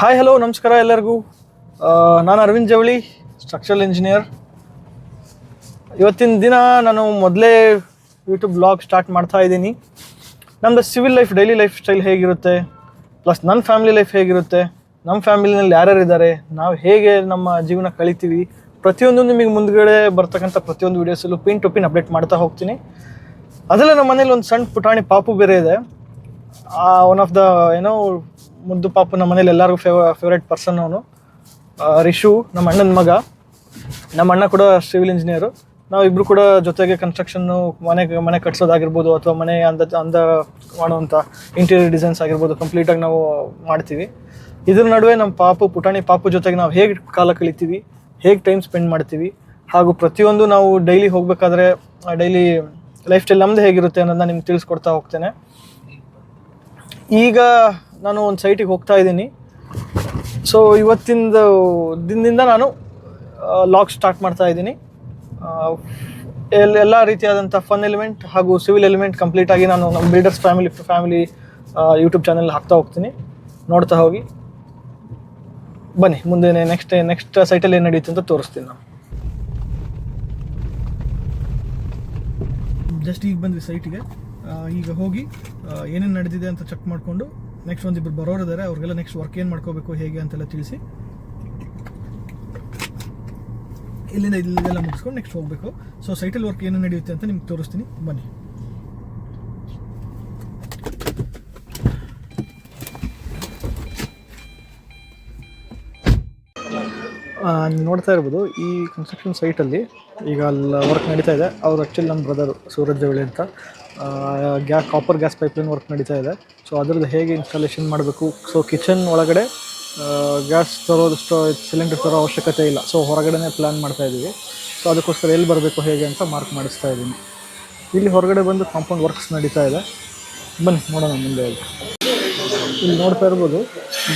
Hi hello ನಮಸ್ಕಾರ ಎಲ್ಲರಿಗೂ. ನಾನು ಅರವಿಂದ್ ಜವಳಿ ಸ್ಟ್ರಕ್ಚರಲ್ ಇಂಜಿನಿಯರ್ ಇವತ್ತಿನ ದಿನ ನಾನು ಮೊದಲೇ ಯೂಟ್ಯೂಬ್ ಬ್ಲಾಗ್ ಸ್ಟಾರ್ಟ್ ಮಾಡ್ತಾ ಇದ್ದೀನಿ. ನಮ್ಮದು civil life daily life style ಹೇಗಿರುತ್ತೆ? ಪ್ಲಸ್ ನನ್ನ ಫ್ಯಾಮಿಲಿ ಲೈಫ್ ಹೇಗಿರುತ್ತೆ? ನಮ್ಮ ಫ್ಯಾಮಿಲಿನಲ್ಲಿ ಯಾರ್ಯಾರು ಇದ್ದಾರೆ? ನಾವು ಹೇಗೆ ನಮ್ಮ ಜೀವನ ಕಳಿತೀವಿ? ಪ್ರತಿಯೊಂದು ನಿಮಗೆ ಮುಂದ್ಗಡೆ ಬರ್ತಕ್ಕಂಥ ಪ್ರತಿಯೊಂದು ವೀಡಿಯೋಸಲ್ಲೂ ಪಿನ್ ಟು ಪಿನ್ ಅಪ್ಡೇಟ್ ಮಾಡ್ತಾ ಹೋಗ್ತೀನಿ. ಅದೆಲ್ಲ ನಮ್ಮ ಮನೇಲಿ ಒಂದು ಸಣ್ಣ ಪುಟಾಣಿ ಪಾಪು ಬೇರೆ ಇದೆ. ಒನ್ ಆಫ್ ದ ಏನೋ ಮುದ್ದು ಪಾಪು ನಮ್ಮ ಮನೇಲಿ ಎಲ್ಲರಿಗೂ ಫೇವ ಫೇವ್ರೇಟ್ ಪರ್ಸನ್ ಅವನು. ರಿಶು ನಮ್ಮ ಅಣ್ಣನ ಮಗ. ನಮ್ಮ ಅಣ್ಣ ಕೂಡ ಸಿವಿಲ್ ಇಂಜಿನಿಯರು ನಾವಿಬ್ರು ಕೂಡ ಜೊತೆಗೆ ಕನ್ಸ್ಟ್ರಕ್ಷನ್ನು ಮನೆ ಮನೆ ಕಟ್ಸೋದಾಗಿರ್ಬೋದು ಅಥವಾ ಮನೆ ಅಂದ ಅಂದ ಮಾಡುವಂಥ ಇಂಟೀರಿಯರ್ ಡಿಸೈನ್ಸ್ ಆಗಿರ್ಬೋದು ಕಂಪ್ಲೀಟಾಗಿ ನಾವು ಮಾಡ್ತೀವಿ. ಇದ್ರ ನಡುವೆ ನಮ್ಮ ಪಾಪು, ಪುಟಾಣಿ ಪಾಪು ಜೊತೆಗೆ ನಾವು ಹೇಗೆ ಕಾಲ ಕಳಿತೀವಿ, ಹೇಗೆ ಟೈಮ್ ಸ್ಪೆಂಡ್ ಮಾಡ್ತೀವಿ, ಹಾಗೂ ಪ್ರತಿಯೊಂದು ನಾವು ಡೈಲಿ ಹೋಗಬೇಕಾದ್ರೆ ಡೈಲಿ ಲೈಫ್ ಸ್ಟೈಲ್ ನಮ್ಮದು ಹೇಗಿರುತ್ತೆ ಅನ್ನೋದನ್ನ ನಿಮ್ಗೆ ತಿಳಿಸ್ಕೊಡ್ತಾ ಹೋಗ್ತೇನೆ. ಈಗ ನಾನು ಒಂದು ಸೈಟಿಗೆ ಹೋಗ್ತಾ ಇದ್ದೀನಿ. ಸೊ ಇವತ್ತಿಂದ, ದಿನದಿಂದ ನಾನು ಲಾಗ್ ಸ್ಟಾರ್ಟ್ ಮಾಡ್ತಾ ಇದ್ದೀನಿ. ಎಲ್ಲ ಎಲ್ಲ ರೀತಿಯಾದಂಥ ಫನ್ ಎಲಿಮೆಂಟ್ ಹಾಗೂ ಸಿವಿಲ್ ಎಲಿಮೆಂಟ್ ಕಂಪ್ಲೀಟಾಗಿ ನಾನು ನಮ್ಮ builders family family YouTube channel ಹಾಕ್ತಾ ಹೋಗ್ತೀನಿ. ನೋಡ್ತಾ ಹೋಗಿ. ಬನ್ನಿ ಮುಂದೆ ನೆಕ್ಸ್ಟ್ ನೆಕ್ಸ್ಟ್ ಸೈಟಲ್ಲಿ ಏನು ನಡೆಯುತ್ತೆ ಅಂತ ತೋರಿಸ್ತೀನಿ ನಾನು. ಜಸ್ಟ್ ಈಗ ಬಂದ್ವಿ ಸೈಟಿಗೆ ಈಗ ಹೋಗಿ ಏನೇನು ನಡೆದಿದೆ ಅಂತ ಚೆಕ್ ಮಾಡಿಕೊಂಡು ನೆಕ್ಸ್ಟ್ ಒಂದಿಬ್ಬರು ಬರೋರು ಇದ್ದಾರೆ ಅವ್ರಿಗೆಲ್ಲ ನೆಕ್ಸ್ಟ್ ವರ್ಕ್ ಏನು ಮಾಡ್ಕೋಬೇಕು, ಹೇಗೆ ಅಂತೆಲ್ಲ ತಿಳಿಸಿ. ಇಲ್ಲಿಂದ ಇಲ್ಲಿಂದೆಲ್ಲ ಮುಗಿಸ್ಕೊಂಡು ನೆಕ್ಸ್ಟ್ ಹೋಗಬೇಕು. ಸೊ ಸೈಟಲ್ ವರ್ಕ್ ಏನು ನಡೆಯುತ್ತೆ ಅಂತ ನಿಮ್ಗೆ ತೋರಿಸ್ತೀನಿ. ಬನ್ನಿ. ನೋಡ್ತಾ ಇರ್ಬೋದು, ಈ ಕನ್ಸ್ಟ್ರಕ್ಷನ್ ಸೈಟಲ್ಲಿ ಈಗ ಅಲ್ಲಿ ವರ್ಕ್ ನಡೀತಾ ಇದೆ. ಅವ್ರು ಆ್ಯಕ್ಚುಲಿ ನಮ್ಮ ಬ್ರದರು ಸೂರಜ್ ಜವಳಿ ಅಂತ. ಗ್ಯಾ ಕಾಪರ್ ಗ್ಯಾಸ್ ಪೈಪ್ಲೈನ್ ವರ್ಕ್ ನಡೀತಾ ಇದೆ. ಸೊ ಅದರದ್ದು ಹೇಗೆ ಇನ್ಸ್ಟಾಲೇಷನ್ ಮಾಡಬೇಕು? ಸೊ ಕಿಚನ್ ಒಳಗಡೆ ಗ್ಯಾಸ್ ತರೋದಷ್ಟು ಸಿಲಿಂಡರ್ ತರೋ ಅವಶ್ಯಕತೆ ಇಲ್ಲ. ಸೊ ಹೊರಗಡೆನೇ ಪ್ಲ್ಯಾನ್ ಮಾಡ್ತಾ ಇದ್ದೀವಿ. ಸೊ ಅದಕ್ಕೋಸ್ಕರ ಎಲ್ಲಿ ಬರಬೇಕು, ಹೇಗೆ ಅಂತ ಮಾರ್ಕ್ ಮಾಡಿಸ್ತಾ ಇದ್ದೀನಿ. ಇಲ್ಲಿ ಹೊರಗಡೆ ಬಂದು ಕಾಂಪೌಂಡ್ ವರ್ಕ್ಸ್ ನಡೀತಾ ಇದೆ. ಬನ್ನಿ, ನೋಡೋಣ ಮುಂದೆ ಇಲ್ಲಿ ನೋಡ್ತಾ ಇರ್ಬೋದು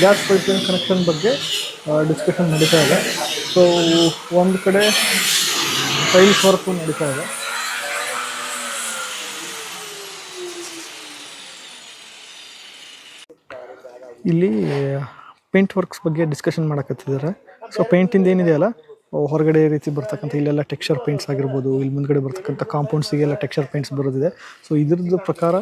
ಗ್ಯಾಸ್ ಪೈಪ್ಲೈನ್ ಕನೆಕ್ಷನ್ ಬಗ್ಗೆ ಡಿಸ್ಕಷನ್ ನಡೀತಾ ಇದೆ. ಸೊ ಒಂದು ಕಡೆ ಟೈಲ್ಸ್ ವರ್ಕು ನಡೀತಾ ಇದೆ. ಇಲ್ಲಿ ಪೇಂಟ್ ವರ್ಕ್ಸ್ ಬಗ್ಗೆ ಡಿಸ್ಕಷನ್ ಮಾಡಕತ್ತಿದ್ದಾರೆ. ಸೊ ಪೇಂಟಿಂದ ಏನಿದೆಯಲ್ಲ, ಹೊರಗಡೆ ರೀತಿ ಬರ್ತಕ್ಕಂಥ ಇಲ್ಲೆಲ್ಲ ಟೆಕ್ಸ್ಚರ್ ಪೇಂಟ್ಸ್ ಆಗಿರ್ಬೋದು ಇಲ್ಲಿ ಮುಂದ್ಗಡೆ ಬರ್ತಕ್ಕಂಥ ಕಾಂಪೌಂಡ್ಸಿಗೆಲ್ಲ ಟೆಕ್ಸ್ಚರ್ ಪೇಂಟ್ಸ್ ಬರೋದಿದೆ ಸೊ ಇದ್ರದ್ದು ಪ್ರಕಾರ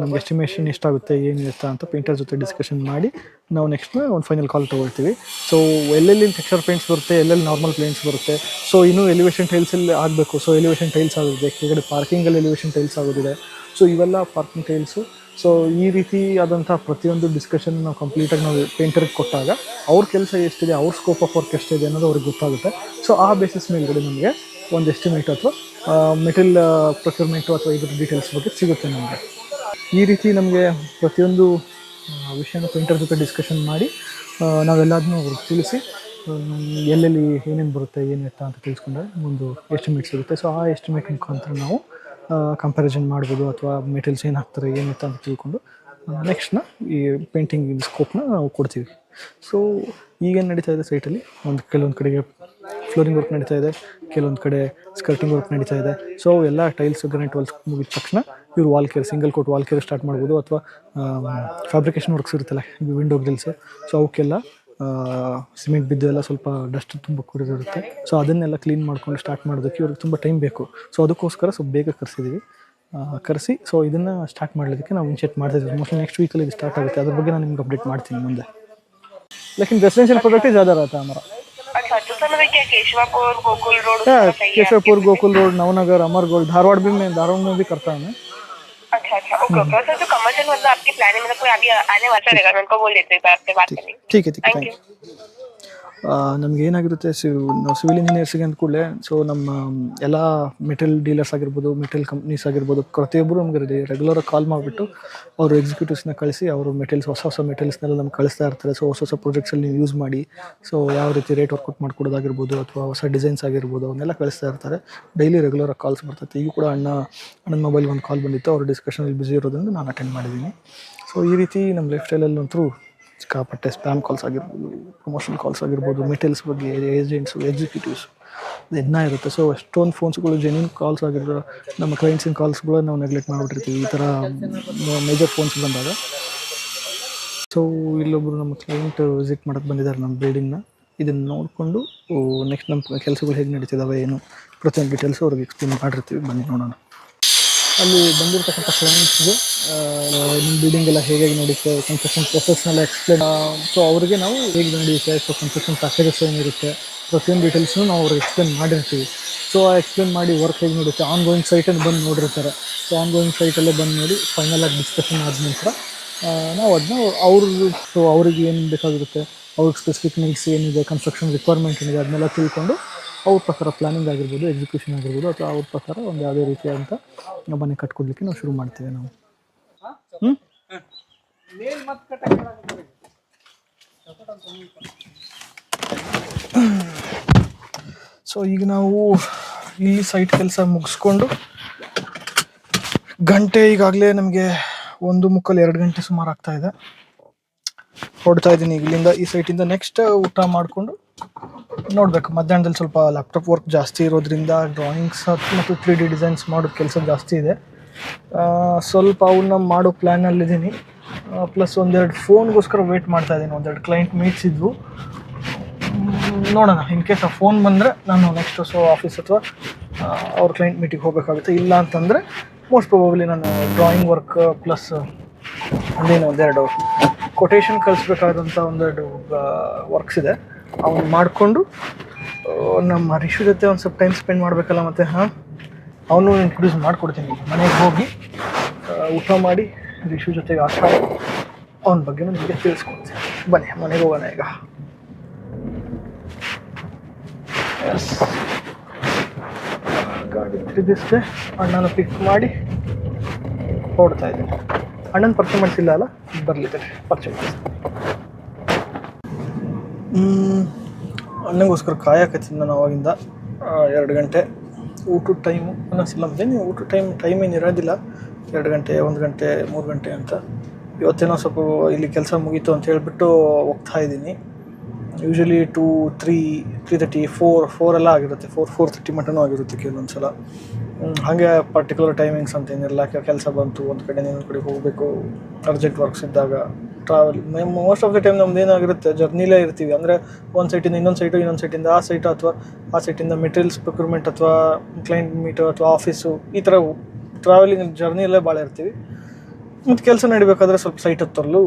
ನಮ್ಗೆ ಎಸ್ಟಿಮೇಷನ್ ಎಷ್ಟಾಗುತ್ತೆ ಏನಿರುತ್ತೆ ಅಂತ ಪೇಂಟರ್ ಜೊತೆ ಡಿಸ್ಕಷನ್ ಮಾಡಿ ನಾವು ನೆಕ್ಸ್ಟ್ ಒಂದು ಫೈನಲ್ ಕಾಲ್ ತೊಗೊಳ್ತೀವಿ. ಸೊ ಎಲ್ಲೆಲ್ಲಿ ಟೆಕ್ಸ್ಚರ್ ಪೇಂಟ್ಸ್ ಬರುತ್ತೆ, ಎಲ್ಲೆಲ್ಲಿ ನಾರ್ಮಲ್ ಪೇಂಟ್ಸ್ ಬರುತ್ತೆ ಸೊ ಇನ್ನೂ ಎಲಿವೇಷನ್ ಟೈಲ್ಸಲ್ಲಿ ಆಗಬೇಕು. ಸೊ ಎಲಿವೇಷನ್ ಟೈಲ್ಸ್ ಆಗಿದೆ ಕೆಳಗಡೆ ಪಾರ್ಕಿಂಗಲ್ಲಿ ಎಲಿವೇಷನ್ ಟೈಲ್ಸ್ ಆಗೋದಿದೆ. ಸೊ ಇವೆಲ್ಲ ಪಾರ್ಕಿಂಗ್ ಟೈಲ್ಸು ಸೊ ಈ ರೀತಿ ಆದಂಥ ಪ್ರತಿಯೊಂದು ಡಿಸ್ಕಷನ್ ನಾವು ಕಂಪ್ಲೀಟಾಗಿ ನಾವು ಪೇಂಟರ್ಗೆ ಕೊಟ್ಟಾಗ ಅವ್ರ ಕೆಲಸ ಎಷ್ಟಿದೆ, ಅವ್ರ ಸ್ಕೋಪ್ ಆಫ್ ವರ್ಕ್ ಎಷ್ಟಿದೆ ಅನ್ನೋದು ಅವ್ರಿಗೆ ಗೊತ್ತಾಗುತ್ತೆ. ಸೊ ಆ ಬೇಸಿಸ್ ಮೇಲ್ಗಡೆ ನಮಗೆ ಒಂದು ಎಸ್ಟಿಮೇಟ್ ಅಥವಾ ಮೆಟೀರಿಯಲ್ ಪ್ರೊಕ್ಯೂರ್ಮೆಂಟು ಅಥವಾ ಇದ್ರ ಡೀಟೇಲ್ಸ್ ಬಗ್ಗೆ ಸಿಗುತ್ತೆ ನಮಗೆ. ಈ ರೀತಿ ನಮಗೆ ಪ್ರತಿಯೊಂದು ವಿಷಯನ ಪೇಂಟರ್ ಜೊತೆ ಡಿಸ್ಕಷನ್ ಮಾಡಿ ನಾವೆಲ್ಲ ನಾವೆಲ್ಲದನ್ನೂ ತಿಳಿಸಿ ಎಲ್ಲೆಲ್ಲಿ ಏನೇನು ಬರುತ್ತೆ, ಏನು ಎತ್ತ ಅಂತ ತಿಳಿಸ್ಕೊಂಡ್ರೆ ಒಂದು ಎಸ್ಟಿಮೇಟ್ ಸಿಗುತ್ತೆ. ಸೊ ಆ ಎಸ್ಟಿಮೇಟ್ ಮುಖಾಂತರ ನಾವು ಕಂಪ್ಯಾರಿಸನ್ ಮಾಡ್ಬೋದು ಅಥವಾ ಮೆಟೀರಿಯಲ್ಸ್ ಏನು ಹಾಕ್ತಾರೆ, ಏನು ಎತ್ತ ಅಂತ ತಿಳ್ಕೊಂಡು ನೆಕ್ಸ್ಟ್ನ ಈ ಪೇಂಟಿಂಗ್ ಸ್ಕೋಪ್ನ ನಾವು ಕೊಡ್ತೀವಿ. ಸೊ ಈಗೇನು ನಡೀತಾ ಇದೆ ಸೈಟಲ್ಲಿ ಒಂದು ಕೆಲವೊಂದು ಕಡೆಗೆ ಫ್ಲೋರಿಂಗ್ ವರ್ಕ್ ನಡೀತಾ ಇದೆ, ಕೆಲವೊಂದು ಕಡೆ ಸ್ಕರ್ಟಿಂಗ್ ವರ್ಕ್ ನಡೀತಾ ಇದೆ. ಸೊ ಎಲ್ಲ ಟೈಲ್ಸ್ ಗ್ರಾನೈಟ್ ವಾಲ್ಸ್ ಮುಗಿದ ತಕ್ಷಣ ಇವರು wall care single coat wall care start ಮಾಡ್ಬೋದು ಅಥವಾ ಫ್ಯಾಬ್ರಿಕೇಷನ್ ವರ್ಕ್ಸ್ ಇರುತ್ತಲ್ಲ ವಿಂಡೋ ಗ್ರಿಲ್ಸ್ ಸೊ ಅವಕ್ಕೆಲ್ಲ ಸಿಮೆಂಟ್ ಬಿದ್ದು ಎಲ್ಲ ಸ್ವಲ್ಪ ಡಸ್ಟ್ ತುಂಬ ಕೂಡಿರುತ್ತೆ ಸೊ ಅದನ್ನೆಲ್ಲ ಕ್ಲೀನ್ ಮಾಡ್ಕೊಂಡು ಸ್ಟಾರ್ಟ್ ಮಾಡೋದಕ್ಕೆ ಇವ್ರಿಗೆ ತುಂಬ ಟೈಮ್ ಬೇಕು ಸೊ ಅದಕ್ಕೋಸ್ಕರ ಸ್ವಲ್ಪ ಬೇಗ ಕರೆಸಿದ್ದೀವಿ ಕರೆಸಿ ಸೊ ಇದನ್ನು ಸ್ಟಾರ್ಟ್ ಮಾಡಲಿಕ್ಕೆ ನಾವು ಇನ್ಶಿಯೇಟ್ ಮಾಡ್ತಿದ್ದೀವಿ ಮೋಸ್ಟ್ಲಿ ನೆಕ್ಸ್ಟ್ ವೀಕಲ್ಲಿ ಇದು ಸ್ಟಾರ್ಟ್ ಆಗುತ್ತೆ ಅದ್ರ ಬಗ್ಗೆ ನಾನು ನಿಮ್ಗೆ ಅಪ್ಡೇಟ್ ಮಾಡ್ತೀನಿ ಮುಂದೆ लेकिन रेसिडेंशियल प्रोडक्ट ही ज़्यादा रहता है हमारा अच्छा तो सर मतलब क्या केशवापुर गोकुल रोड क्या उसमें चाहिए केशवपुर गोकुल रोड नवनगर अमरगोल धारवाड़ भी मैं धारवाड़ में भी करता हूँ मैं अच्छा अच्छा ओके ओके सर जो कमर्शियल मतलब आपकी प्लानिंग मतलब कोई अभी आने वाला रहेगा मैं उनको बोल देती हूँ आपसे बात करेंगे ठीक। है ठीक है थैंक यू ನಮ್ಗೆ ಏನಾಗಿರುತ್ತೆ ನಾವು ಸಿವಿಲ್ ಇಂಜಿನಿಯರ್ಸ್ಗೆ ಅಂದ ಕೂಡಲೇ ಸೊ ನಮ್ಮ, ಎಲ್ಲ ಮೆಟೀರಿಯಲ್ ಡೀಲರ್ಸ್ ಆಗಿರ್ಬೋದು ಮೆಟೀರಿಯಲ್ ಕಂಪ್ನೀಸ್ ಆಗಿರ್ಬೋದು ಪ್ರತಿಯೊಬ್ಬರು ನಮಗೆ ರೆಗ್ಯುಲರ್ ಕಾಲ್ ಮಾಡಿಬಿಟ್ಟು ಅವರು ಎಕ್ಸಿಕ್ಯೂಟಿವ್ಸ್ನ ಕಳಿಸಿ, ಅವರು ಮೆಟೀರಿಯಲ್ಸ್ ಹೊಸ ಹೊಸ ಮೆಟೀರಿಯಲ್ಸ್ನೆಲ್ಲ ನಮ್ಗೆ ಕಳಿಸ್ತಾ ಇರ್ತಾರೆ. ಸೊ ಹೊಸ ಹೊಸ ಪ್ರಾಜೆಕ್ಟ್ಸಲ್ಲಿ ನೀವು ಯೂಸ್ ಮಾಡಿ ಸೊ ಯಾವ ರೀತಿ ರೇಟ್ ವರ್ಕೌಟ್ ಮಾಡ್ಕೊಡೋದಾಗಿರ್ಬೋದು, ಅಥವಾ ಹೊಸ ಡಿಸೈನ್ಸ್ ಆಗಿರ್ಬೋದು ಅವನ್ನೆಲ್ಲ ಕಳಿಸ್ತಾ ಇರ್ತಾರೆ. ಡೈಲಿ ರೆಗ್ಯುಲರ್ ಕಾಲ್ಸ್ ಬರ್ತೈತೆ. ಈಗ ಕೂಡ ಅಣ್ಣ, ಅಣ್ಣನ ಮೊಬೈಲ್ಗೆ ಒಂದು ಕಾಲ್ ಬಂದಿತ್ತು, ಅವ್ರ ಡಿಸ್ಕಷನಲ್ಲಿ ಬ್ಯುಸಿ ಇರೋದ್ರಿಂದ ನಾನು ಅಟೆಂಡ್ ಮಾಡಿದ್ದೀನಿ. ಸೊ ಈ ರೀತಿ ನಮ್ಮ ಲೈಫ್ ಸ್ಟೈಲಲ್ಲಿ ಅಂತೂ ಸಿಕ್ಕಾಪಟ್ಟೆ ಸ್ಪ್ಯಾಮ್ ಕಾಲ್ಸ್ ಆಗಿರ್ಬೋದು ಪ್ರಮೋಷನ್ ಕಾಲ್ಸ್ ಆಗಿರ್ಬೋದು ಮೆಟೀರಿಯಲ್ಸ್ ಬಗ್ಗೆ ಏಜೆಂಟ್ಸು ಎಕ್ಸಿಕ್ಯೂಟಿವ್ಸ್ ದಿನ ಇರುತ್ತೆ. ಸೊ ಎಷ್ಟೊಂದು ಫೋನ್ಸ್ಗಳು ಜೆನ್ಯೂನ್ ಕಾಲ್ಸ್ ಆಗಿರೋ, ನಮ್ಮ ಕ್ಲೈಂಟ್ಸಿನ ಕಾಲ್ಸ್ಗಳನ್ನ ನಾವು ನೆಗ್ಲೆಕ್ಟ್ ಮಾಡಿಬಿಟ್ಟಿರ್ತೀವಿ. ಈ ಥರ ಮೇಜರ್ ಫೋನ್ಸ್ ಬಂದಾಗ. ಸೊ ಇಲ್ಲೊಬ್ಬರು ನಮ್ಮ ಕ್ಲೈಂಟ್ ವಿಸಿಟ್ ಮಾಡೋಕ್ಕೆ ಬಂದಿದ್ದಾರೆ ನಮ್ಮ ಬಿಲ್ಡಿಂಗ್ನ ಇದನ್ನು ನೋಡಿಕೊಂಡು ನೆಕ್ಸ್ಟ್ ನಮ್ಮ ಕೆಲಸಗಳು ಹೇಗೆ ನಡೀತಿದ್ದಾವೆ ಏನು? ಪ್ರತಿಯೊಂದು ಡೀಟೇಲ್ಸ್ ಅವ್ರಿಗೆ ಎಕ್ಸ್ಪ್ಲೇನ್ ಮಾಡಿರ್ತೀವಿ. ಬನ್ನಿ ನೋಡೋಣ. ಅಲ್ಲಿ ಬಂದಿರತಕ್ಕಂಥ ಕ್ಲೈಂಟ್ಸ್ಗೆ ನಿಮ್ಮ ಬಿಲ್ಡಿಂಗ್ ಎಲ್ಲ ಹೇಗೆ ನಡೀತೆ ಕನ್ಸ್ಟ್ರಕ್ಷನ್ ಪ್ರೊಸೆಸ್ನೆಲ್ಲ ಎಕ್ಸ್ಪ್ಲೇನ್ ಸೊ ಅವರಿಗೆ ನಾವು ಹೇಗೆ ನಡೆಯುತ್ತೆ ಸೊ ಕನ್ಸ್ಟ್ರಕ್ಷನ್ ಪ್ಯಾಕೇಜಸ್ ಏನಿರುತ್ತೆ ಪ್ರತಿಯೊಂದು ಡೀಟೇಲ್ಸ್ನು ನಾವು ಅವ್ರಿಗೆ ಎಕ್ಸ್ಪ್ಲೇನ್ ಮಾಡಿರ್ತೀವಿ. ಸೊ ಆ ಎಕ್ಸ್ಪ್ಲೇನ್ ಮಾಡಿ ವರ್ಕ್ ಹೇಗೆ ನಡೀತೆ ಆನ್ ಗೋಯಿಂಗ್ ಸೈಟನ್ನು ಬಂದು ನೋಡಿರ್ತಾರೆ. ಸೊ ಆನ್ ಗೋಯಿಂಗ್ ಸೈಟಲ್ಲೇ ಬಂದು ನೋಡಿ ಫೈನಲ್ ಆಗಿ ಡಿಸ್ಕಷನ್ ಆದ ನಂತರ ನಾವು ಅದನ್ನ ಅವ್ರ ಸೊ ಅವ್ರಿಗೆ ಏನು ಬೇಕಾಗಿರುತ್ತೆ ಅವ್ರಿಗೆ ಸ್ಪೆಸಿಫಿಕ್ ನೀಡ್ಸ್ ಏನಿದೆ ಕನ್ಸ್ಟ್ರಕ್ಷನ್ ರಿಕ್ವೈರ್ಮೆಂಟ್ ಏನಿದೆ ಅದನ್ನೆಲ್ಲ ತಿಳ್ಕೊಂಡು ಅವ್ರ ಪ್ರಕಾರ ಪ್ಲಾನಿಂಗ್ ಆಗಿರ್ಬೋದು ಎಕ್ಸಿಕ್ಯೂಷನ್ ಆಗಿರ್ಬೋದು ಅಥವಾ ಅವ್ರ ಪ್ರಕಾರ ಒಂದು ಯಾವುದೇ ರೀತಿಯಾದಂಥ ಮನೆ ಕಟ್ಕೊಡ್ಲಿಕ್ಕೆ ನಾವು ಶುರು ಮಾಡ್ತೀವಿ ನಾವು. ಸೊ ಈಗ ನಾವು ಈ ಸೈಟ್ ಕೆಲಸ ಮುಗಿಸ್ಕೊಂಡು ಗಂಟೆ ಈಗಾಗಲೇ ನಮಗೆ ಒಂದು ಮುಕ್ಕಲ್ ಎರಡು ಗಂಟೆ ಸುಮಾರು ಆಗ್ತಾ ಇದೆ. ಹೊಡ್ತಾ ಇದ್ದೀನಿ. ಇಲ್ಲಿಂದ ಈ ಸೈಟಿಂದ ನೆಕ್ಸ್ಟ್ ಊಟ ಮಾಡಿಕೊಂಡು ನೋಡ್ಬೇಕು. ಮಧ್ಯಾಹ್ನದಲ್ಲಿ ಸ್ವಲ್ಪ ಲ್ಯಾಪ್ಟಾಪ್ ವರ್ಕ್ ಜಾಸ್ತಿ ಇರೋದ್ರಿಂದ ಡ್ರಾಯಿಂಗ್ಸ್ ಮತ್ತು ತ್ರೀ ಡಿ ಡಿಸೈನ್ಸ್ ಮಾಡೋ ಕೆಲಸ ಜಾಸ್ತಿ ಇದೆ. ಸ್ವಲ್ಪ ಅವನ್ನ ಮಾಡೋ ಪ್ಲ್ಯಾನಲ್ಲಿದ್ದೀನಿ ಪ್ಲಸ್ ಒಂದೆರಡು ಫೋನ್ಗೋಸ್ಕರ ವೇಟ್ ಮಾಡ್ತಾ ಇದ್ದೀನಿ. ಒಂದೆರಡು ಕ್ಲೈಂಟ್ ಮೀಟ್ಸ್ ಇದ್ವು. ನೋಡೋಣ. ಇನ್ ಕೇಸ್ ಆ ಫೋನ್ ಬಂದರೆ ನಾನು ನೆಕ್ಸ್ಟ್ ಸೊ ಆಫೀಸ್ ಅಥವಾ ಅವ್ರ ಕ್ಲೈಂಟ್ ಮೀಟಿಂಗ್ ಹೋಗಬೇಕಾಗುತ್ತೆ. ಇಲ್ಲ ಅಂತಂದರೆ ಮೋಸ್ಟ್ ಪ್ರಾಬಬ್ಲಿ ನಾನು ಡ್ರಾಯಿಂಗ್ ವರ್ಕ್ ಪ್ಲಸ್ ಅದೇನು ಒಂದೆರಡು ಕೊಟೇಶನ್ ಕಳಿಸ್ಬೇಕಾದಂಥ ಒಂದೆರಡು ವರ್ಕ್ಸ್ ಇದೆ. ಅವನ್ನ ಮಾಡಿಕೊಂಡು ನಮ್ಮ ರಿಷು ಜೊತೆ ಒಂದು ಸ್ವಲ್ಪ ಟೈಮ್ ಸ್ಪೆಂಡ್ ಮಾಡಬೇಕಲ್ಲ ಮತ್ತು, ಹಾಂ? ಅವನು ಇಂಟ್ರೊಡ್ಯೂಸ್ ಮಾಡಿಕೊಡ್ತೀನಿ. ಮನೆಗೆ ಹೋಗಿ ಊಟ ಮಾಡಿ ರಿಷು ಜೊತೆಗೆ ಆಟ ಅವನ ಬಗ್ಗೆ ನಿಮಗೆ ತಿಳಿಸ್ಕೊಡ್ತೀನಿ. ಬನ್ನಿ, ಮನೆಗೆ ಹೋಗೋಣ ಈಗ. ಎಸ್ ಗಾಡಿ ತಿರುಗಿಸ್ದೆ, ಅಣ್ಣನ ಪಿಕ್ ಮಾಡಿ ಹೊಡ್ತಾ ಇದ್ದೀನಿ. ಅಣ್ಣನ ಪರಿಚಯ ಮಾಡಿಸಿಲ್ಲ ಅಲ್ಲ? ಬರಲಿದ್ದಾರೆ ಪರಿಚಯ ಅಣ್ಣಗೋಸ್ಕರ ಕಾಯಕತ್ತೀನಿ ನಾನು ಅವಾಗಿಂದ. ಎರಡು ಗಂಟೆ. ಊಟದ ಟೈಮು ಅನ್ನಿಸಿಲ್ಲ ಮತ್ತೆ ನೀವು ಊಟದ ಟೈಮ್ ಟೈಮ್ ಏನು ಇರೋದಿಲ್ಲ. ಎರಡು ಗಂಟೆ, ಒಂದು ಗಂಟೆ, ಮೂರು ಗಂಟೆ ಅಂತ. ಇವತ್ತೇನೋ ಸ್ವಲ್ಪ ಇಲ್ಲಿ ಕೆಲಸ ಮುಗೀತು ಅಂತ ಹೇಳ್ಬಿಟ್ಟು ಹೋಗ್ತಾ ಇದ್ದೀನಿ. Usually two three three thirty four four ಎಲ್ಲ ಆಗಿರುತ್ತೆ. ಫೋರ್ ಫೋರ್ ತರ್ಟಿ ಮಟನೂ ಆಗಿರುತ್ತೆ ಕೆಲವೊಂದು ಸಲ. ಹಾಗೆ ಪರ್ಟಿಕ್ಯುಲರ್ ಟೈಮಿಂಗ್ಸ್ ಅಂತ ಏನಿರಲ್ಲ ಕೆಲಸ ಬಂತು, ಒಂದು ಕಡೆ ಇನ್ನೊಂದು ಕಡೆ ಹೋಗಬೇಕು. ಅರ್ಜೆಂಟ್ ವರ್ಕ್ಸ್ ಇದ್ದಾಗ travel most of the time ನಮ್ದು ಏನಾಗಿರುತ್ತೆ ಜರ್ನಿಲೇ ಇರ್ತೀವಿ. ಅಂದರೆ ಒಂದು ಸೈಟಿಂದ ಇನ್ನೊಂದು ಸೈಟು ಇನ್ನೊಂದು ಸೈಟಿಂದ ಆ ಸೈಟು ಅಥವಾ ಆ ಸೈಟಿಂದ ಮೆಟೀರಿಯಲ್ಸ್ ಪ್ರೊಕ್ಯೂರ್ಮೆಂಟ್ ಅಥವಾ ಕ್ಲೈಂಟ್ ಮೀಟು ಅಥವಾ ಆಫೀಸು ಈ ಥರ ಟ್ರಾವೆಲಿಂಗ್ ಜರ್ನಿಯಲ್ಲೇ ಭಾಳ ಇರ್ತೀವಿ. ಮತ್ತು ಕೆಲಸ ನಡಿಬೇಕಾದ್ರೆ ಸ್ವಲ್ಪ ಸೈಟ್ ಹತ್ತರಲ್ಲೂ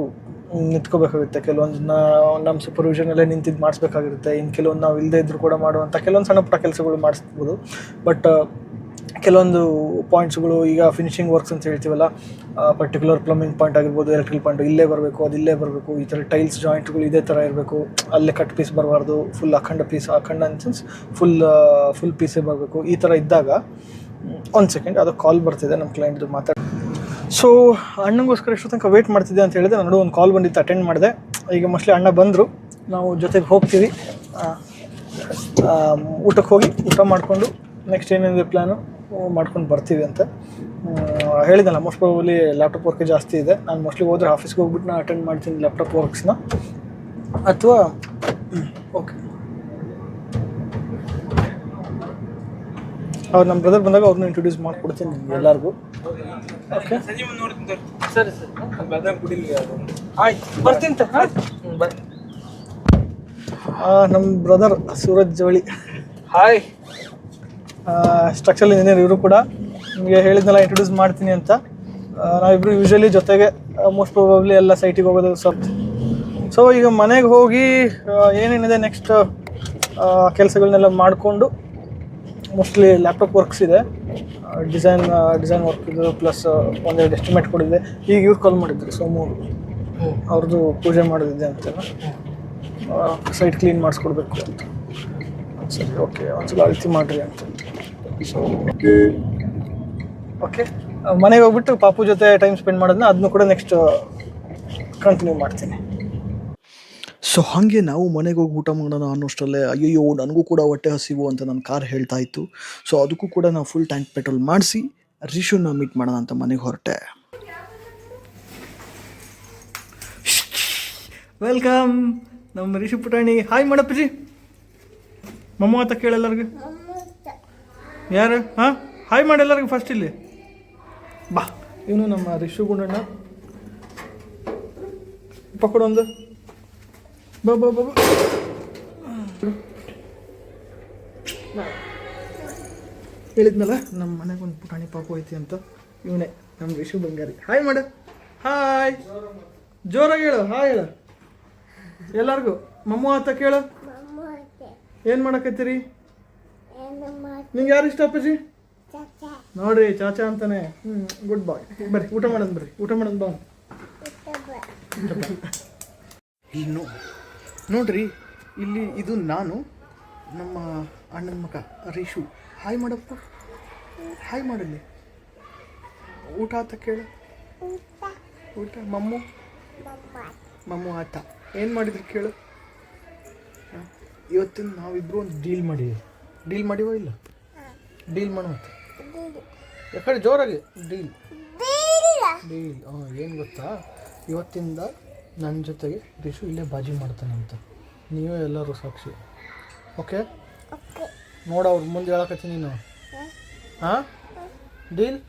ನಿಂತ್ಕೋಬೇಕಾಗುತ್ತೆ. ಕೆಲವೊಂದು ನಮ್ಮ ಸೂಪರ್ವಿಷನಲ್ಲೇ ನಿಂತಿದ್ದು ಮಾಡಿಸ್ಬೇಕಾಗಿರುತ್ತೆ. ಇನ್ನು ಕೆಲವೊಂದು ನಾವು ಇಲ್ಲದೇ ಇದ್ದರೂ ಕೂಡ ಮಾಡುವಂಥ ಕೆಲವೊಂದು ಸಣ್ಣ ಪುಟ್ಟ ಕೆಲಸಗಳು ಮಾಡಿಸ್ಬೋದು. ಬಟ್ ಕೆಲವೊಂದು ಪಾಯಿಂಟ್ಸ್ಗಳು ಈಗ ಫಿನಿಶಿಂಗ್ ವರ್ಕ್ಸ್ ಅಂತ ಹೇಳ್ತೀವಲ್ಲ ಪರ್ಟಿಕ್ಯುಲರ್ ಪ್ಲಂಬಿಂಗ್ ಪಾಯಿಂಟ್ ಆಗಿರ್ಬೋದು ಎಲೆಕ್ಟ್ರಿಕಲ್ ಪಾಯಿಂಟ್ ಇಲ್ಲೇ ಬರಬೇಕು, ಅದು ಇಲ್ಲೇ ಬರಬೇಕು, ಈ ಥರ ಟೈಲ್ಸ್ ಜಾಯಿಂಟ್ಗಳು ಇದೇ ಥರ ಇರಬೇಕು. ಅಲ್ಲೇ ಕಟ್ ಪೀಸ್ ಬರಬಾರ್ದು ಫುಲ್ ಅಖಂಡ ಪೀಸ್ ಅಖಂಡ ಅಂತ ಸೆನ್ಸ್ ಫುಲ್ ಫುಲ್ ಪೀಸೇ ಬರಬೇಕು. ಈ ಥರ ಇದ್ದಾಗ, ಒಂದು ಸೆಕೆಂಡ್ ಅದು ಕಾಲ್ ಬರ್ತಿದೆ ನಮ್ಮ ಕ್ಲೈಂಟ್ದು ಮಾತಾಡಿ ಸೊ ಅಣ್ಣಂಗೋಸ್ಕರ ಎಷ್ಟು ತನಕ ವೇಟ್ ಮಾಡ್ತಿದ್ದೆ ಅಂತ ಹೇಳಿದೆ. ನಾನು ಒಂದು ಕಾಲ್ ಬಂದಿತ್ತು ಅಟೆಂಡ್ ಮಾಡಿದೆ. ಈಗ ಮೋಸ್ಟ್ಲಿ ಅಣ್ಣ ಬಂದರು. ನಾವು ಜೊತೆಗೆ ಹೋಗ್ತೀವಿ. ಊಟಕ್ಕೆ ಹೋಗಿ ಊಟ ಮಾಡಿಕೊಂಡು ನೆಕ್ಸ್ಟ್ ಏನೇನಿದೆ ಪ್ಲ್ಯಾನು ಮಾಡ್ಕೊಂಡು ಬರ್ತೀವಿ ಅಂತ. ಹೇಳಿದ್ದಲ್ಲ ಮೋಸ್ಟ್ ಪ್ರಾಬಲಿ ಲ್ಯಾಪ್ಟಾಪ್ ವರ್ಕ್ ಜಾಸ್ತಿ ಇದೆ. ನಾನು ಮೋಸ್ಟ್ಲಿ ಹೋದ್ರೆ ಆಫೀಸ್ಗೆ ಹೋಗ್ಬಿಟ್ಟು ನಾನು ಅಟೆಂಡ್ ಮಾಡ್ತೀನಿ ಲ್ಯಾಪ್ಟಾಪ್ ವರ್ಕ್ಸ್ನ ಅಥವಾ ಓಕೆ ಅವ್ರು ನಮ್ಮ ಬ್ರದರ್ ಬಂದಾಗ ಅವ್ರನ್ನ ಇಂಟ್ರೊಡ್ಯೂಸ್ ಮಾಡಿಕೊಡ್ತೀನಿ ನಿಮ್ಗೆ ಎಲ್ಲರಿಗೂ. ಓಕೆ ಸರಿ ಸರ್. ಬಾದಾಮ್ ಕುಡಿಲಿ ಆಯ್ತು ಬರ್ತೀನಿ ನಮ್ಮ ಬ್ರದರ್ ಸೂರಜ್ ಜವಳಿ. ಹಾಯ್ ಸ್ಟ್ರಕ್ಚರಲ್ ಇಂಜಿನಿಯರ್ ಇವರು ಕೂಡ ನಿಮಗೆ ಹೇಳಿದ್ನೆಲ್ಲ ಇಂಟ್ರೊಡ್ಯೂಸ್ ಮಾಡ್ತೀನಿ ಅಂತ. ನಾವಿಬ್ರು ಯೂಶಲಿ ಜೊತೆಗೆ ಮೋಸ್ಟ್ ಪ್ರಾಬಬ್ಲಿ ಎಲ್ಲ ಸೈಟಿಗೆ ಹೋಗೋದು ಸ್ವಲ್ಪ. ಸೊ ಈಗ ಮನೆಗೆ ಹೋಗಿ ಏನೇನಿದೆ ನೆಕ್ಸ್ಟ್ ಕೆಲಸಗಳನ್ನೆಲ್ಲ ಮಾಡಿಕೊಂಡು ಮೋಸ್ಟ್ಲಿ ಲ್ಯಾಪ್ಟಾಪ್ ವರ್ಕ್ಸ್ ಇದೆ. ಡಿಸೈನ್ ಡಿಸೈನ್ ವರ್ಕ್ ಇದೆ ಪ್ಲಸ್ ಒಂದೆರಡು ಎಸ್ಟಿಮೇಟ್ ಕೊಡಿದೆ. ಈಗ ಇವ್ರು ಕಾಲ್ ಮಾಡಿದ್ರು ಸೋಮೂರು ಅವ್ರದ್ದು ಪೂಜೆ ಮಾಡೋದಿದೆ ಅಂತ. ಸೈಟ್ ಕ್ಲೀನ್ ಮಾಡಿಸ್ಕೊಡ್ಬೇಕು ಅಂತ. ಸರಿ ಓಕೆ ಒಂದ್ಸಲ ಅಳತಿ ಮಾಡಿರಿ ಅಂತ. ಸೊ ಓಕೆ ಮನೆಗೆ ಹೋಗ್ಬಿಟ್ಟು ಪಾಪು ಜೊತೆ ಟೈಮ್ ಸ್ಪೆಂಡ್ ಮಾಡೋದನ್ನ ಅದನ್ನು ಕೂಡ ನೆಕ್ಸ್ಟ್ ಕಂಟಿನ್ಯೂ ಮಾಡ್ತೀನಿ. ಸೊ ಹಾಗೆ ನಾವು ಮನೆಗೆ ಹೋಗಿ ಊಟ ಮಾಡೋಣ ಅನ್ನೋಷ್ಟರಲ್ಲೇ, ಅಯ್ಯಯ್ಯೋ, ನನಗೂ ಕೂಡ ಹೊಟ್ಟೆ ಹಸಿವು ಅಂತ ನನ್ನ ಕಾರ್ ಹೇಳ್ತಾ ಇತ್ತು. ಸೊ ಅದಕ್ಕೂ ಕೂಡ ನಾವು ಫುಲ್ ಟ್ಯಾಂಕ್ ಪೆಟ್ರೋಲ್ ಮಾಡಿಸಿ ರಿಶುನ ಮೀಟ್ ಮಾಡೋಣ ಅಂತ ಮನೆಗೆ ಹೊರಟೆ. ವೆಲ್ಕಮ್ ನಮ್ಮ ರಿಶು ಪುಟಾಣಿ. ಹಾಯ್ ಮಾಡಪ್ಪಿ ಮಮ್ಮ ಅಂತ ಕೇಳೆಲ್ಲರಿಗೂ ಯಾರು? ಹಾಂ? ಹಾಯ್ ಮಾಡಿ ಎಲ್ಲರಿಗೂ ಫಸ್ಟ್ ಇಲ್ಲಿ. ಬಾ. ಇವನು ನಮ್ಮ ರಿಶು ಗುಂಡಣ್ಣ. ಪಕ್ಕಡೊಂದು ಬಾ ಬಾ ಬಾ ಬಾ. ಹೇಳಿದ್ನಲ್ಲ? ನಮ್ಮ ಮನೆಗೆ ಒಂದು ಪುಟಾಣಿ ಪಾಪು ಐತಿ ಅಂತ. ಇವನೇ. ನಮ್ಮ ವಿಶು ಬಂಗಾರಿ. ಹಾಯ್ ಮಾಡು. ಹಾಯ್ ಜೋರಾಗಿ ಹೇಳು. ಹಾಯ್ ಹೇಳು. ಎಲ್ಲರಿಗೂ. ಮಮ್ಮು ಅಂತ ಕೇಳು. ಏನು ಮಾಡಕತ್ತೀರಿ? ನಿಂಗೆ ಯಾರು ಇಷ್ಟ ಅಪ್ಪಾಜಿ? ನೋಡ್ರಿ ಚಾಚಾ ಅಂತಾನೆ. ಹ್ಞೂ ಗುಡ್ ಬಾಯ್ ಬರ್ರಿ ಊಟ ಮಾಡೋಣ ಬರ್ರಿ. ಊಟ ಮಾಡೋದ್ ಬಾ. ಇಲ್ಲಿ ನೋ ನೋಡ್ರಿ ಇಲ್ಲಿ ಇದು ನಾನು ನಮ್ಮ ಅಣ್ಣನ ಮಗ ರೀಶು ಹಾಯ್ ಮಾಡಪ್ಪ ಹಾಯ್ ಮಾಡಲ್ಲಿ ಊಟ ಆತ ಕೇಳು. ಊಟ ಮಮ್ಮು? ಮಮ್ಮು ಆತ. ಏನು ಮಾಡಿದ್ರಿ ಕೇಳು? ಇವತ್ತಿನ ನಾವಿಬ್ರು ಒಂದು ಡೀಲ್ ಮಾಡಿ ಡೀಲ್ ಮಾಡಿವ ಇಲ್ಲ? ಡೀಲ್ ಮಾಡುವಂತ ಯಾಕಡೆ ಜೋರಾಗಿ? ಡೀಲ್. ಡೀಲ್. ಹಾಂ ಏನು ಗೊತ್ತಾ? ಇವತ್ತಿಂದ ನನ್ನ ಜೊತೆಗೆ ರಿಶು ಇಲ್ಲೇ ಬಾಜಿ ಮಾಡ್ತಾನಂತ ನೀವೇ ಎಲ್ಲರೂ ಸಾಕ್ಷಿ. ಓಕೆ ನೋಡ ಅವ್ರ ಮುಂದೆ ಹೇಳಕತ್ತಿ ನೀನು. ಹಾಂ? ಡೀಲ್?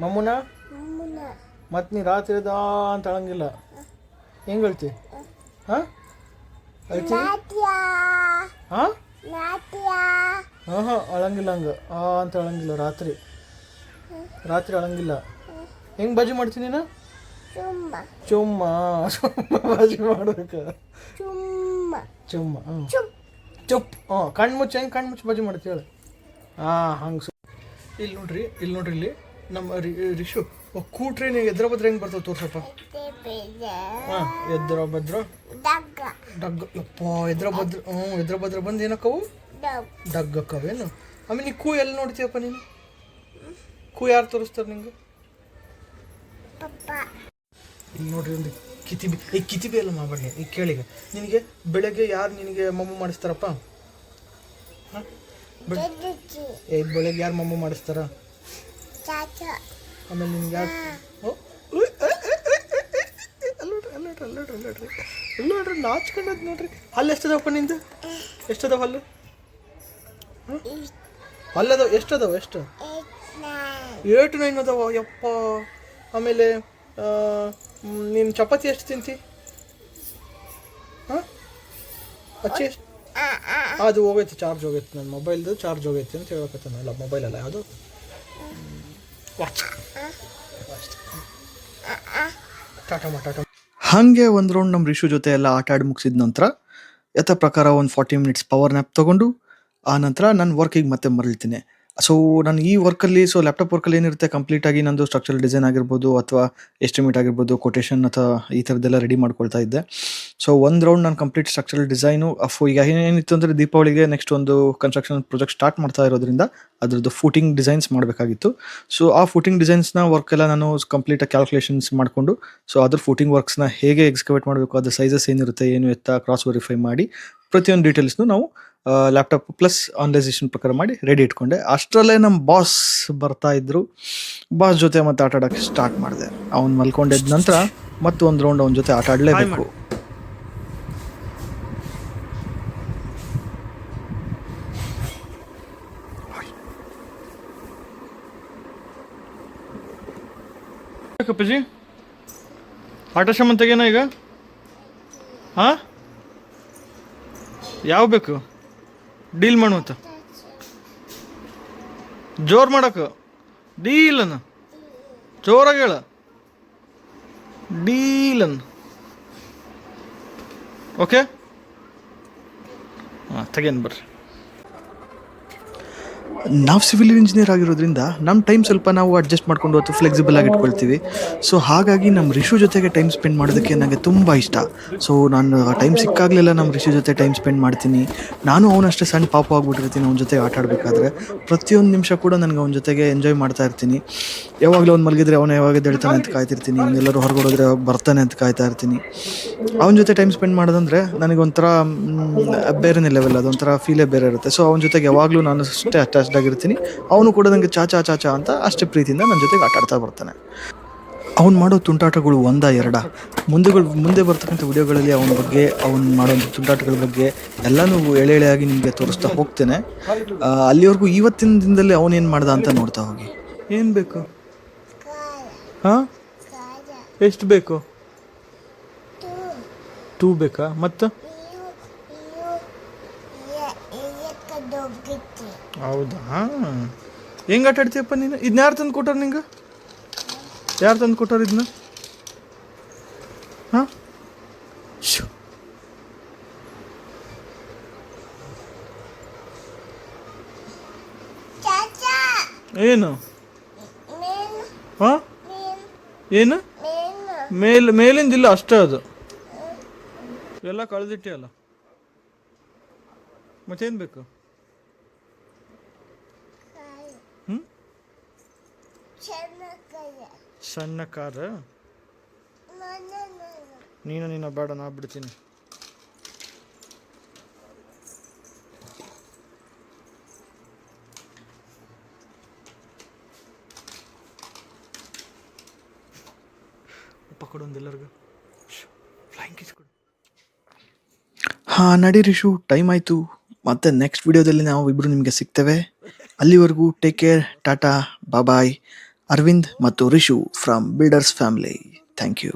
ಮಮ್ಮುನ? ಮತ್ತು ನೀ ರಾತ್ರಿ ಅಂತ ಹೇಳಂಗಿಲ್ಲ. ಹೆಂಗೆ ಹೇಳ್ತಿ? ಹಾಂ? ಹೇಳ್ತಿ? ಹಾಂ? ಹಾಂ ಹಾಂ ಅಳಂಗಿಲ್ಲ ಹಂಗೆ. ಆ ಅಂತ ಹೇಳಂಗಿಲ್ಲ ರಾತ್ರಿ. ರಾತ್ರಿ ಅಳಂಗಿಲ್ಲ. ಹೆಂಗೆ ಬಾಜಿ ಮಾಡ್ತೀನಿ ನೀನು? ಚುಮ್ಮ. ಚುಮ್ಮ. ಬಾಜಿ ಮಾಡ್ಬೇಕು. ಚುಮ್ಮ. ಹ್ಞೂ ಚುಪ್. ಹಾಂ ಕಣ್ಣು ಮುಚ್ಚಿ ಹೆಂಗೆ ಕಣ್ಣು ಮುಚ್ಚಿ ಬಾಜಿ ಮಾಡ್ತಿ ಹೇಳಿ. ಹಾಂ ಹಂಗೆ ಸು ಇಲ್ಲಿ ನೋಡ್ರಿ ಇಲ್ಲಿ ನೋಡ್ರಿ ಇಲ್ಲಿ ನಮ್ಮ ರಿ ರಿಶು ಓ, ಕೂಟ್ರೆ ನೀವು ಎದ್ರ ಬದ್ರ ಹೆಂಗೆ ಬರ್ತವೆ ತೋರ್ಸಪ್ಪ. ಹಾಂ ಎದ್ರ ಬದ್ರ ಡಗ್ ಯಪ್ಪ ಎದ್ರ ಬದ್ರ ಹ್ಞೂ ಎದ್ರ ಬದ್ರ ಬಂದು ಏನಕ್ಕವು? ಡಗ್. ಅಕ್ಕವೇನು ಆಮೇಲೆ ನೀ ಕೂ ಎಲ್ಲಿ ನೋಡ್ತೀಯಪ್ಪ ನೀನು? ಕೂ ಯಾರು ತೋರಿಸ್ತಾರೆ ನಿಂಗೆ? ಇಲ್ಲಿ ನೋಡ್ರಿ ಒಂದು ಕಿತಿಬಿ ಈ ಕಿತಿಬಿ ಎಲ್ಲ ಮಾಡಬೇಡಿ ಈಗ ಕೇಳಿಗೆ. ನಿನಗೆ ಬೆಳಗ್ಗೆ ಯಾರು ನಿನಗೆ ಮಮ್ಮು ಮಾಡಿಸ್ತಾರಪ್ಪ? ಹಾಂ? ಬೆಳಗ್ಗೆ ಯಾರು ಮಮ್ಮು ಮಾಡಿಸ್ತಾರ? ಆಮೇಲೆ ನಿನ್ಗೆ ಯಾರು ಅಲ್ಲೋಡ್ರಿ ಅಲ್ಲೋಡ್ರಿ ಅಲ್ಲೋಡ್ರಿ ಏ, ಏ, ಏ, ಏ, ಅಲ್ಲ್ ನೋಡ್ರಿ ಅಲ್ಲ್ ನೋಡ್ರಿ ಅಲ್ಲ್ ನೋಡ್ರಿ ಅಲ್ಲ್ ನೋಡ್ರಿ ಅಲ್ಲ್ ನೋಡ್ರಿ ನಾಚ್ಕೊಂಡದ್ ನೋಡ್ರಿ. ಹಲ್ಲು ಎಷ್ಟದವಪ್ಪ ನಿಂದು? ಎಷ್ಟದವ ಹಲ್ಲು? ಹಲ್ಲದವ ಎಷ್ಟದವ ಎಷ್ಟು? ಏಟ್ ನೈನ್ ಅದಾವ ಯಪ್ಪ. ಆಮೇಲೆ ನೀನು ಚಪಾತಿ ಎಷ್ಟು ತಿಂತಿ? ಹಾಂ? ಅಚ್ಚಿ ಎಷ್ಟು? ಅದು ಹೋಗೈತಿ ಚಾರ್ಜ್ ಹೋಗೈತಿ ನನ್ನ ಮೊಬೈಲ್ದು ಚಾರ್ಜ್ ಹೋಗೈತಿ ಅಂತ ಹೇಳಕತ್ತಾನ ಅಲ್ಲ ಮೊಬೈಲ್ ಅಲ್ಲ ಅದು ವಾಚ್ ಟಾಟಾ ಟಾಟಾ ಹಾಗೆ ಒಂದು ರೌಂಡ್ ನಮ್ಮ ರಿಶು ಜೊತೆ ಎಲ್ಲ ಆಟ ಆಡಿ ಮುಗಿಸಿದ ನಂತರ ಯಥ ಪ್ರಕಾರ ಒಂದು ಫಾರ್ಟಿ ಮಿನಿಟ್ಸ್ ಪವರ್ ನ್ಯಾಪ್ ತೊಗೊಂಡು, ಆ ನಂತರ ನಾನು ವರ್ಕಿಗೆ ಮತ್ತೆ ಮರಳ್ತೀನಿ. ಸೊ ನಾನು ಈ ವರ್ಕಲ್ಲಿ ಸೊ ಲ್ಯಾಪ್ಟಾಪ್ ವರ್ಕಲ್ಲಿ ಏನಿರುತ್ತೆ ಕಂಪ್ಲೀಟ್ ಆಗಿ ನಂದು ಸ್ಟ್ರಕ್ಚರಲ್ ಡಿಸೈನ್ ಆಗಿರ್ಬೋದು, ಅಥವಾ ಎಸ್ಟಿಮೇಟ್ ಆಗಿರ್ಬೋದು ಕೊಟೇಷನ್ ಅಥವಾ ಈ ಥರದ್ದೆಲ್ಲ ರೆಡಿ ಮಾಡ್ಕೊಳ್ತಾ ಇದ್ದೆ. ಸೊ ಒಂದು ರೌಂಡ್ ನಾನು ಕಂಪ್ಲೀಟ್ ಸ್ಟ್ರಕ್ಚರಲ್ ಡಿಸೈನು ಅಫ್, ಈಗ ಏನಿತ್ತು ಅಂದರೆ ದೀಪಾವಳಿಗೆ ನೆಕ್ಸ್ಟ್ ಒಂದು ಕನ್ಸ್ಟ್ರಕ್ಷನ್ ಪ್ರಾಜೆಕ್ಟ್ ಸ್ಟಾರ್ಟ್ ಮಾಡ್ತಾ ಇರೋದ್ರಿಂದ ಅದರದ್ದು ಫೂಟಿಂಗ್ ಡಿಸೈನ್ಸ್ ಮಾಡಬೇಕಾಗಿತ್ತು. ಸೊ ಆ ಫೂಟಿಂಗ್ ಡಿಸೈನ್ಸ್ನ ಎಲ್ಲ ನಾನು ಕಂಪ್ಲೀಟ್ ಕ್ಯಾಲ್ಕುಲೇಷನ್ಸ್ ಮಾಡಿಕೊಂಡು ಸೊ ಅದ್ರ ಫೂಟಿಂಗ್ ವರ್ಕ್ಸ್ನ ಹೇಗೆ ಎಕ್ಸ್ಕವೇಟ್ ಮಾಡಬೇಕು, ಅದ್ರ ಸೈಜಸ್ ಏನಿರುತ್ತೆ, ಏನು ಎತ್ತ ಕ್ರಾಸ್ ವೆರಿಫೈ ಮಾಡಿ, ಪ್ರತಿಯೊಂದು ಡೀಟೇಲ್ಸ್ನು ನಾವು ಲ್ಯಾಪ್ಟಾಪ್ ಪ್ಲಸ್ ಆನ್ಲೈಸೇಷನ್ ಪ್ರಕಾರ ಮಾಡಿ ರೆಡಿ ಇಟ್ಕೊಂಡೆ. ಅಷ್ಟರಲ್ಲೇ ನಮ್ಮ ಬಾಸ್ ಬರ್ತಾ ಇದ್ರು. ಬಾಸ್ ಜೊತೆ ಮತ್ತೆ ಆಟ ಆಡೋಕ್ಕೆ ಸ್ಟಾರ್ಟ್ ಮಾಡಿದೆ. ಅವ್ನು ಮಲ್ಕೊಂಡಿದ್ದ ನಂತರ ಮತ್ತೊಂದು ಒಂದು ರೌಂಡ್ ಅವನ ಜೊತೆ ಆಟ ಆಡಲೇಬೇಕು. ಕಪ್ಪಜಿ? ಆಟೋ ಶಮನ್ ಈಗ? ಹಾಂ? ಯಾವ ಬೇಕು? ಡೀಲ್ ಮಾಡುವಂತ ಜೋರು ಮಾಡಕ್ಕೆ ಡೀಲನ್ನು ಜೋರಾಗಿ ಹೇಳ. ಡೀಲನ್ ಓಕೆ ಹಾಂ ತೆಗೇನು ಬರ್ರಿ. ನಾವು ಸಿವಿಲ್ ಇಂಜಿನಿಯರ್ ಆಗಿರೋದ್ರಿಂದ ನಮ್ಮ ಟೈಮ್ ಸ್ವಲ್ಪ ನಾವು ಅಡ್ಜಸ್ಟ್ ಮಾಡ್ಕೊಂಡು ಅಥವಾ ಫ್ಲೆಕ್ಸಿಬಲ್ ಆಗಿ ಇಟ್ಕೊಳ್ತೀವಿ. ಸೊ ಹಾಗಾಗಿ ನಮ್ಮ ರಿಶು ಜೊತೆಗೆ ಟೈಮ್ ಸ್ಪೆಂಡ್ ಮಾಡೋದಕ್ಕೆ ನನಗೆ ತುಂಬ ಇಷ್ಟ. ಸೊ ನಾನು ಟೈಮ್ ಸಿಕ್ಕಾಗಲೆಲ್ಲ ನಮ್ಮ ರಿಶು ಜೊತೆ ಟೈಮ್ ಸ್ಪೆಂಡ್ ಮಾಡ್ತೀನಿ. ನಾನು ಅವನಷ್ಟೇ ಸಣ್ಣ ಪಾಪ ಆಗ್ಬಿಟ್ಟಿರ್ತೀನಿ, ಅವನ ಜೊತೆ ಆಟ ಆಡಬೇಕಾದ್ರೆ. ಪ್ರತಿಯೊಂದು ನಿಮಿಷ ಕೂಡ ನನಗೆ ಅವನ ಜೊತೆಗೆ ಎಂಜಾಯ್ ಮಾಡ್ತಾ ಇರ್ತೀನಿ. ಯಾವಾಗಲೂ ಅವ್ನು ಮಲಗಿದ್ರೆ ಅವನು ಯಾವಾಗ ದೇಳ್ತಾನೆ ಅಂತ ಕಾಯ್ತಿರ್ತೀನಿ. ಅವನೆಲ್ಲರೂ ಹೊರಗಡೆ ಬರ್ತಾನೆ ಅಂತ ಕಾಯ್ತಾ ಇರ್ತೀನಿ. ಅವನ ಜೊತೆ ಟೈಮ್ ಸ್ಪೆಂಡ್ ಮಾಡೋದಂದ್ರೆ ನನಗೆ ಒಂಥರ ಬೇರೆನೇ ಲೆವೆಲ್ ಅದೊಂಥರ ಫೀಲೇ ಬೇರೆ ಇರುತ್ತೆ. ಸೊ ಅವನ ಜೊತೆಗೆ ಯಾವಾಗಲೂ ನಾನು ಅಷ್ಟೇ ಅಟ್ಯಾಚ್ಡ್ ಆಗಿರ್ತೀನಿ ಅವನು ಕೂಡ ನನಗೆ ಚಾಚಾ ಚಾಚಾ ಅಂತ ಅಷ್ಟೇ ಪ್ರೀತಿಯಿಂದ ನನ್ನ ಜೊತೆಗೆ ಆಟ ಆಡ್ತಾ ಬರ್ತಾನೆ. ಅವ್ನು ಮಾಡೋ ತುಂಟಾಟಗಳು ಒಂದ ಎರಡ? ಮುಂದೆಗಳು ಮುಂದೆ ಬರ್ತಕ್ಕಂಥ ವಿಡಿಯೋಗಳಲ್ಲಿ ಅವನ ಬಗ್ಗೆ ಅವ್ನು ಮಾಡೋ ತುಂಟಾಟಗಳ ಬಗ್ಗೆ ಎಲ್ಲನೂ ಎಳೆ ಎಳೆಯಾಗಿ ನಿಮಗೆ ತೋರಿಸ್ತಾ ಹೋಗ್ತೇನೆ. ಅಲ್ಲಿವರೆಗೂ ಇವತ್ತಿನ ದಿನದಲ್ಲಿ ಅವನೇನು ಮಾಡ್ದ ಅಂತ ನೋಡ್ತಾ ಹೋಗಿ. ಏನು ಬೇಕು? ಹಾಂ? ಎಷ್ಟು ಬೇಕು? ಟೂ ಬೇಕಾ? ಮತ್ತು? ಹೌದಾ? ಹೆಂಗೆ ಆಟ ಆಡ್ತೀಯಪ್ಪ ನೀನು? ಇದನ್ನ ಯಾರು ತಂದು ಕೊಟ್ಟಾರ ನಿಂಗೆ? ಯಾರು ತಂದು ಕೊಟ್ಟಾರ ಇದನ್ನ ಹಾಂ? ಏನು? ಹಾಂ? ಏನು? ಮೇಲ್ ಮೇಲಿಂದಿಲ್ಲ ಅಷ್ಟೇ ಅದು. ಎಲ್ಲ ಕಳೆದಿಟ್ಟೆ ಅಲ್ಲ ಮತ್ತೇನು ಬೇಕು ಹ್ಞೂ ಸಣ್ಣ ಕಾರ. ನೀನು ನೀನು ಬೇಡ, ನಾ ಬಿಡ್ತೀನಿ. ಹಾ, ನಡಿ ರಿಶು ಟೈಮ್ ಆಯಿತು. ಮತ್ತೆ ನೆಕ್ಸ್ಟ್ ವಿಡಿಯೋದಲ್ಲಿ ನಾವು ಇಬ್ಬರು ನಿಮಗೆ ಸಿಗ್ತೇವೆ. ಅಲ್ಲಿವರೆಗೂ take care tata bye Arvind ಮತ್ತು Rishu from builders family thank you